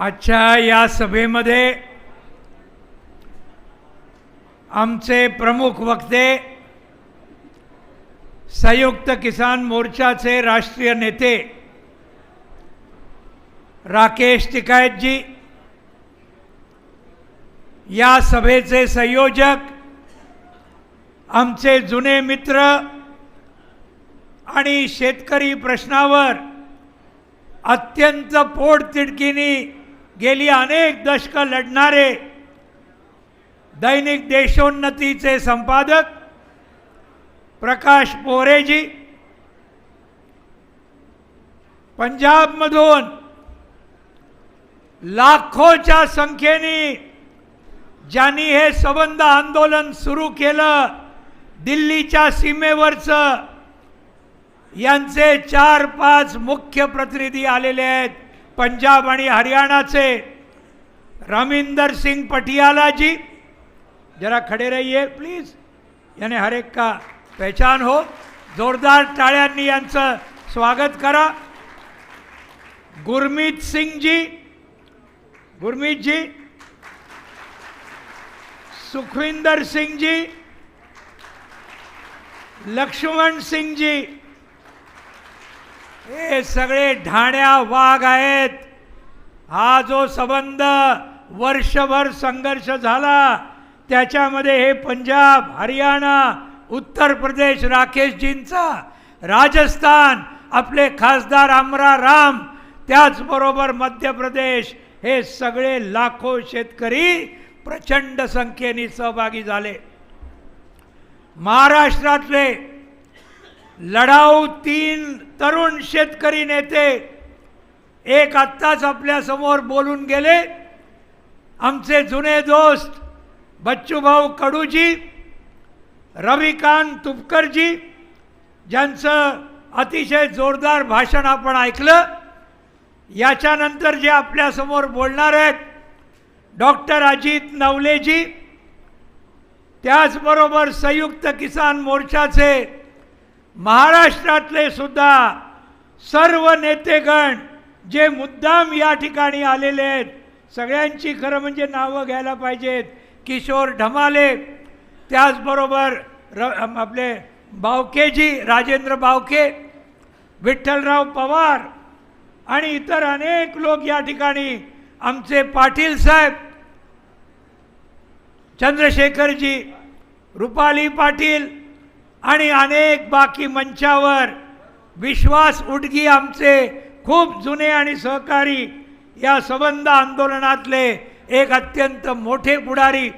आजच्या या सभेमध्ये आमचे प्रमुख वक्ते संयुक्त किसान मोर्चाचे राष्ट्रीय नेते राकेश टिकायतजी या सभेचे संयोजक आमचे जुने मित्र आणि शेतकरी प्रश्नावर अत्यंत पोटतिडकीने गेली अनेक दशकं लढणारे दैनिक देशोन्नतीचे संपादक प्रकाश पोरेजी पंजाबमधून लाखोच्या संख्येने ज्यांनी हे सबंध आंदोलन सुरू केलं दिल्लीच्या सीमेवरचं यांचे चार पाच मुख्य प्रतिनिधी आलेले आहेत. पंजाब आणि हरियाणाचे रमिंदर सिंग पटियाला जी जरा खड़े रहिए प्लीज याने हर एक का पहचान हो. जोरदार टाळ्यांनी यांचं स्वागत करा. गुरमीत सिंग जी गुरमीत जी सुखविंदर सिंग जी लक्ष्मण सिंग जी हे सगळे ढाण्या वाघ आहेत. हा जो संबंध वर्षभर संघर्ष झाला त्याच्यामध्ये हे पंजाब हरियाणा उत्तर प्रदेश राकेशजींचा राजस्थान आपले खासदार आमरा राम त्याचबरोबर मध्य प्रदेश हे सगळे लाखो शेतकरी प्रचंड संख्येने सहभागी झाले. महाराष्ट्रातले लढाऊ तीन तरुण शेतकरी नेते एक आत्ताच आपल्यासमोर बोलून गेले. आमचे जुने दोस्त बच्चूभाऊ कडूजी रविकांत तुपकरजी ज्यांचं अतिशय जोरदार भाषण आपण ऐकलं. याच्यानंतर जे आपल्यासमोर बोलणार आहेत डॉक्टर अजित नवलेजी त्याचबरोबर संयुक्त किसान मोर्चाचे महाराष्ट्रातले सुद्धा सर्व नेतेगण जे मुद्दाम या ठिकाणी आलेले आहेत सगळ्यांची खरं म्हणजे नावं घ्यायला पाहिजेत. किशोर ढमाले त्याचबरोबर र आपले बावकेजी राजेंद्र बावके विठ्ठलराव पवार आणि इतर अनेक लोक या ठिकाणी आमचे पाटील साहेब चंद्रशेखरजी रुपाली पाटील आणि अनेक बाकी मंचावर विश्वास उडगी आमचे खूप जुने आणि सहकारी या संबंध आंदोलनातले एक अत्यंत मोठे पुढारी.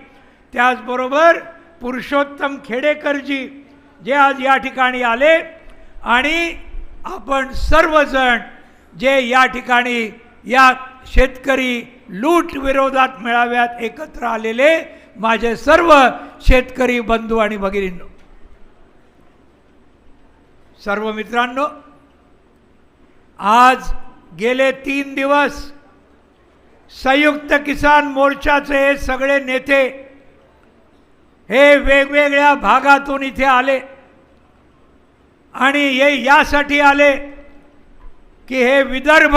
त्याचबरोबर पुरुषोत्तम खेडेकरजी जे आज या ठिकाणी आले आणि आपण सर्वजण जे या ठिकाणी या शेतकरी लूट विरोधात मेळाव्यात एकत्र आलेले माझे सर्व शेतकरी बंधू आणि भगिनींनो. सर्व मित्रांनो आज गेले तीन दिवस संयुक्त किसान मोर्चाचे हे सगळे नेते हे वेगवेगळ्या भागातून इथे आले आणि हे यासाठी आले की हे विदर्भ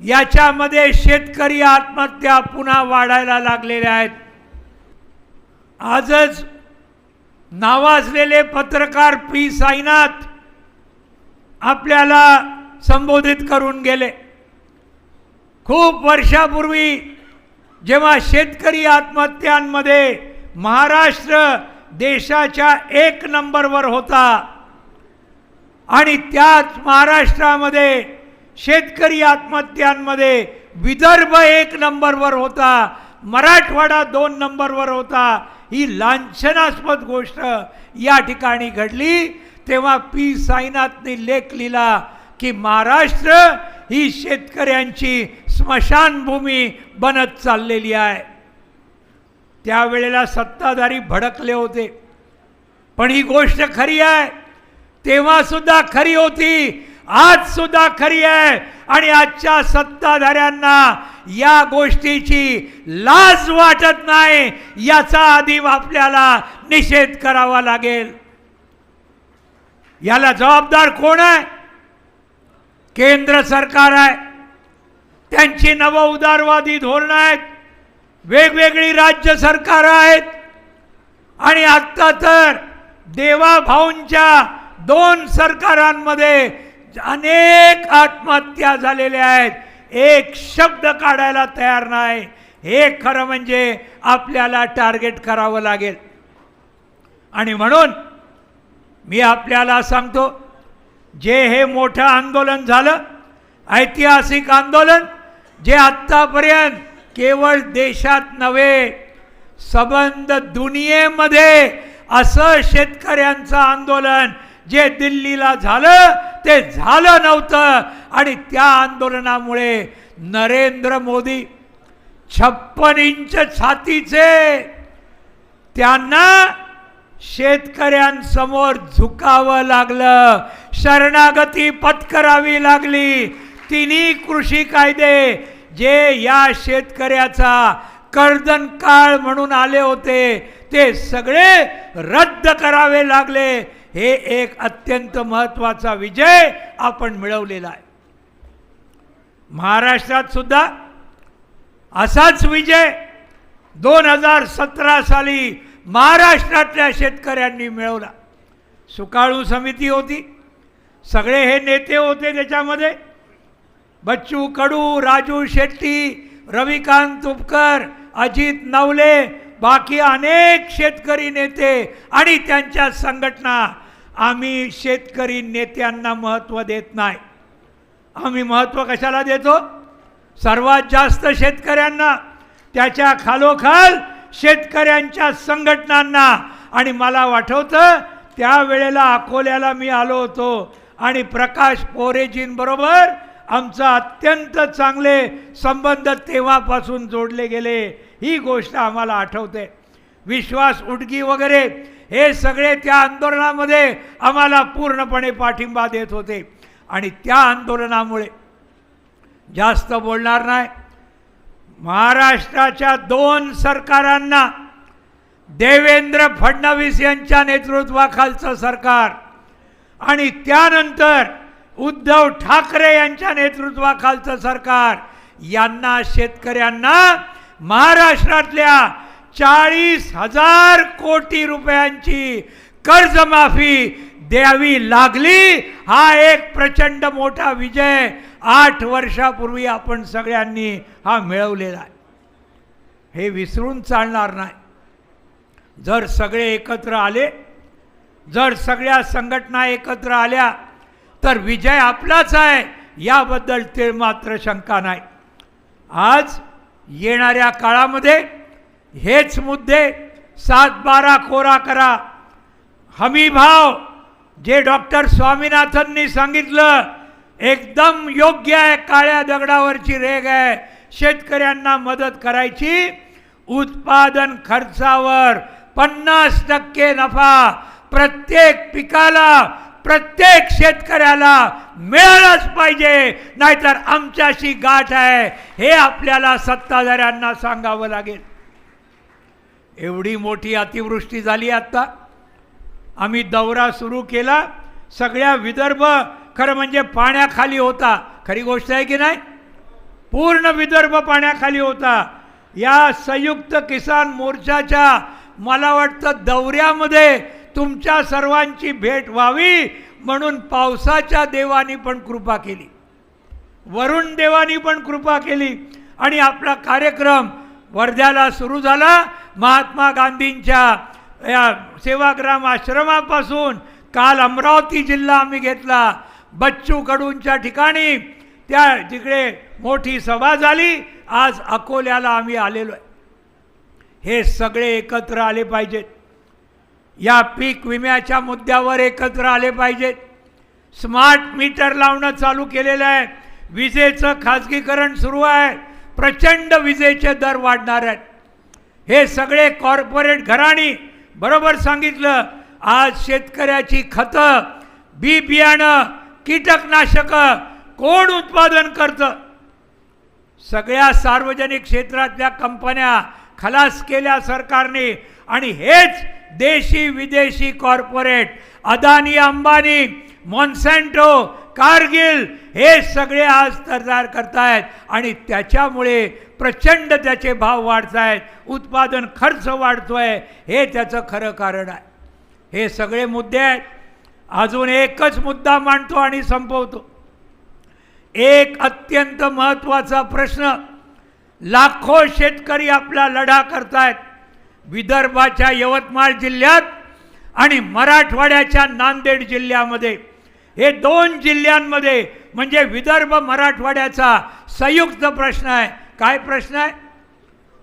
याच्यामध्ये शेतकरी आत्महत्या पुन्हा वाढायला लागलेल्या आहेत. आजच नावाजलेले पत्रकार पी साईनाथ आपल्याला संबोधित करून गेले. खूप वर्षापूर्वी जेव्हा शेतकरी आत्महत्यांमध्ये महाराष्ट्र देशाच्या एक नंबरवर होता आणि त्याच महाराष्ट्रामध्ये शेतकरी आत्महत्यांमध्ये विदर्भ एक नंबरवर होता मराठवाडा दोन नंबरवर होता. ही लांछनास्पद गोष्ट या ठिकाणी घडली. तेव्हा पी साईनाथने लेख लिहिला की महाराष्ट्र ही शेतकऱ्यांची स्मशानभूमी बनत चाललेली आहे. त्यावेळेला सत्ताधारी भडकले होते. पण ही गोष्ट खरी आहे. तेव्हा सुद्धा खरी होती. आज सुद्धा खरी आहे. आणि आजच्या सत्ताधाऱ्यांना या गोष्टीची लाज वाटत नाही याचा आधी आपल्याला निषेध करावा लागेल. याला जबाबदार कोण आहे? केंद्र सरकार आहे. त्यांची नव उदारवादी धोरणं आहेत. वेगवेगळी राज्य सरकार आहेत. आणि आत्ता तर देवाभाऊंच्या दोन सरकारांमध्ये अनेक आत्महत्या झालेल्या आहेत. एक शब्द काढायला तयार नाही. हे खरं म्हणजे आपल्याला टार्गेट करावं लागेल. आणि म्हणून मी आपल्याला सांगतो जे हे मोठं आंदोलन झालं ऐतिहासिक आंदोलन जे आत्तापर्यंत केवळ देशात नव्हे सबंध दुनियेमध्ये असं शेतकऱ्यांचं आंदोलन जे दिल्लीला झालं ते झालं नव्हतं. आणि त्या आंदोलनामुळे नरेंद्र मोदी छप्पन इंच छातीचे त्यांना शेतकऱ्यांसमोर झुकावं लागलं. शरणागती पत्करावी लागली. तिन्ही कृषी कायदे जे या शेतकऱ्याचा कर्दन काळ म्हणून आले होते ते सगळे रद्द करावे लागले. हे एक अत्यंत महत्त्वाचा विजय आपण मिळवलेला आहे. महाराष्ट्रात सुद्धा असाच विजय दोन हजार सतरा साली महाराष्ट्रातल्या शेतकऱ्यांनी मिळवला. सुकाळू समिती होती. सगळे हे नेते होते त्याच्यामध्ये. बच्चू कडू राजू शेट्टी रविकांत तुपकर अजित नवले बाकी अनेक शेतकरी नेते आणि त्यांच्या संघटना. आम्ही शेतकरी नेत्यांना महत्त्व देत नाही. आम्ही महत्त्व कशाला देतो? सर्वात जास्त शेतकऱ्यांना त्याच्या खालोखाल शेतकऱ्यांच्या संघटनांना. आणि मला वाटवतं त्यावेळेला अकोल्याला मी आलो होतो. आणि प्रकाश पोरेजींबरोबर आमचा अत्यंत चांगले संबंध तेव्हापासून जोडले गेले. ही गोष्ट आम्हाला आठवते. विश्वास उडगी वगैरे हे सगळे त्या आंदोलनामध्ये आम्हाला पूर्णपणे पाठिंबा देत होते. आणि त्या आंदोलनामुळे जास्त बोलणार नाही. महाराष्ट्राच्या दोन सरकारांना देवेंद्र फडणवीस यांच्या नेतृत्वाखालचं सरकार आणि त्यानंतर उद्धव ठाकरे यांच्या नेतृत्वाखालचं सरकार यांना शेतकऱ्यांना महाराष्ट्रातल्या चाळीस हजार कोटी रुपयांची कर्जमाफी द्यावी लागली. हा एक प्रचंड मोठा विजय आठ वर्षापूर्वी आपण सगळ्यांनी हा मिळवलेला आहे. हे विसरून चालणार नाही. जर सगळे एकत्र आले जर सगळ्या संघटना एकत्र आल्या तर विजय आपलाच आहे. याबद्दल ते मात्र शंका नाही. आज येणाऱ्या काळामध्ये हेच मुद्दे सात बारा कोरा करा. हमी भाव जे डॉक्टर स्वामीनाथननी सांगितलं एकदम योग्य आहे काळ्या दगडावरची रेग आहे. शेतकऱ्यांना मदत करायची. उत्पादन खर्चावर पन्नास टक्के नफा प्रत्येक पिकाला प्रत्येक शेतकऱ्याला मिळालाच पाहिजे. नाहीतर आमच्याशी गाठ आहे. हे आपल्याला सत्ताधाऱ्यांना सांगावं लागेल. एवढी मोठी अतिवृष्टी झाली आता. आम्ही दौरा सुरू केला. सगळ्या विदर्भ खरं म्हणजे पाण्याखाली होता. खरी गोष्ट आहे की नाही? पूर्ण विदर्भ पाण्याखाली होता. या संयुक्त किसान मोर्चाच्या मला वाटतं दौऱ्यामध्ये तुमच्या सर्वांची भेट व्हावी म्हणून पावसाच्या देवानी पण कृपा केली. वरुण देवानी पण कृपा केली. आणि आपला कार्यक्रम वर्ध्याला सुरू झाला. महात्मा गांधींच्या या सेवाग्राम आश्रमापासून काल अमरावती जिल्हा आम्ही घेतला. बच्चू कडूंच्या ठिकाणी त्या तिकडे मोठी सभा झाली आज अकोल्याला आम्ही आलेलो आहे. हे सगळे एकत्र आले पाहिजेत. या पीक विम्याच्या मुद्द्यावर एकत्र आले पाहिजेत. स्मार्ट मीटर लावणं चालू केलेलं आहे. विजेचं खाजगीकरण सुरू आहे. प्रचंड विजेचे दर वाढणार आहेत. हे सगळे कॉर्पोरेट घराणी बरोबर सांगितलं. आज शेतकऱ्याची खतं बी बियाणं कीटकनाशकं कोण उत्पादन करतं? सगळ्या सार्वजनिक क्षेत्रातल्या कंपन्या खलास केल्या सरकारने. आणि हेच देशी विदेशी corporate Adani Ambani Monsanto Cargill हे सगळे आज तयार करतायत. आणि त्याच्यामुळे प्रचंड त्याचे भाव वाढत आहेत उत्पादन खर्च वाढतोय हे त्याचं खरं कारण आहे. हे सगळे मुद्दे आहेत. अजून एकच मुद्दा मांडतो आणि संपवतो. एक अत्यंत महत्त्वाचा प्रश्न लाखो शेतकरी आपला लढा करतायत. विदर्भाच्या यवतमाळ जिल्ह्यात आणि मराठवाड्याच्या नांदेड जिल्ह्यामध्ये. हे दोन जिल्ह्यांमध्ये म्हणजे विदर्भ मराठवाड्याचा संयुक्त प्रश्न आहे. काय प्रश्न आहे?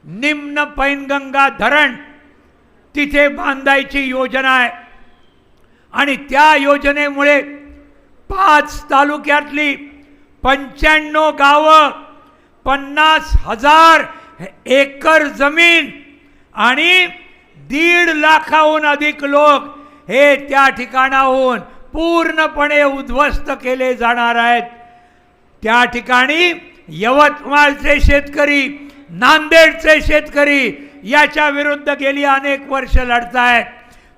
निम्न पैनगंगा धरण तिथे बांधायची योजना आहे. आणि त्या योजनेमुळे पाच तालुक्यातली पंच्याण्णव गावं पन्नास हजार एकर जमीन आणि दीड लाखाहून अधिक लोक हे त्या ठिकाणाहून पूर्णपणे उद्ध्वस्त केले जाणार आहेत. त्या ठिकाणी यवतमाळचे शेतकरी नांदेडचे शेतकरी याच्या विरुद्ध गेली अनेक वर्ष लढतायत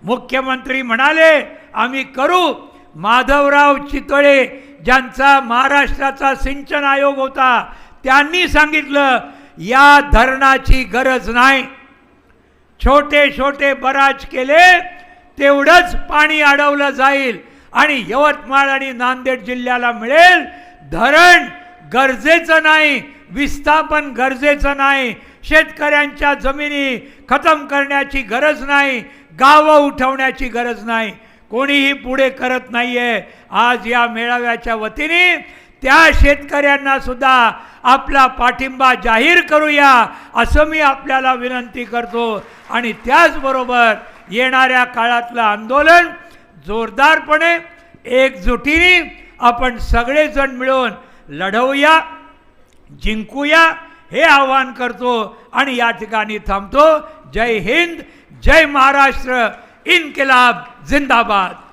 मुख्यमंत्री म्हणाले आम्ही करू. माधवराव चितळे ज्यांचा महाराष्ट्राचा सिंचन आयोग होता त्यांनी सांगितलं या धरणाची गरज नाही. छोटे छोटे बराज केले तेवढंच पाणी अडवलं जाईल आणि यवतमाळ आणि नांदेड जिल्ह्याला मिळेल धरण गरजेचं नाही विस्थापन गरजेचं नाही शेतकऱ्यांच्या जमिनी खतम करण्याची गरज नाही गावं उठवण्याची गरज नाही. कोणीही पुढे करत नाही आहे आज या मेळाव्याच्या वतीने त्या शेतकऱ्यांना सुद्धा आपला पाठिंबा जाहीर करूया असं मी आपल्याला विनंती करतो. आणि त्याचबरोबर येणाऱ्या काळातलं आंदोलन जोरदारपणे एकजुटीने आपण सगळेजण मिळून लढवूया जिंकूया हे आवाहन करतो आणि या ठिकाणी थांबतो. जय हिंद जय महाराष्ट्र इनकिलाब जिंदाबाद.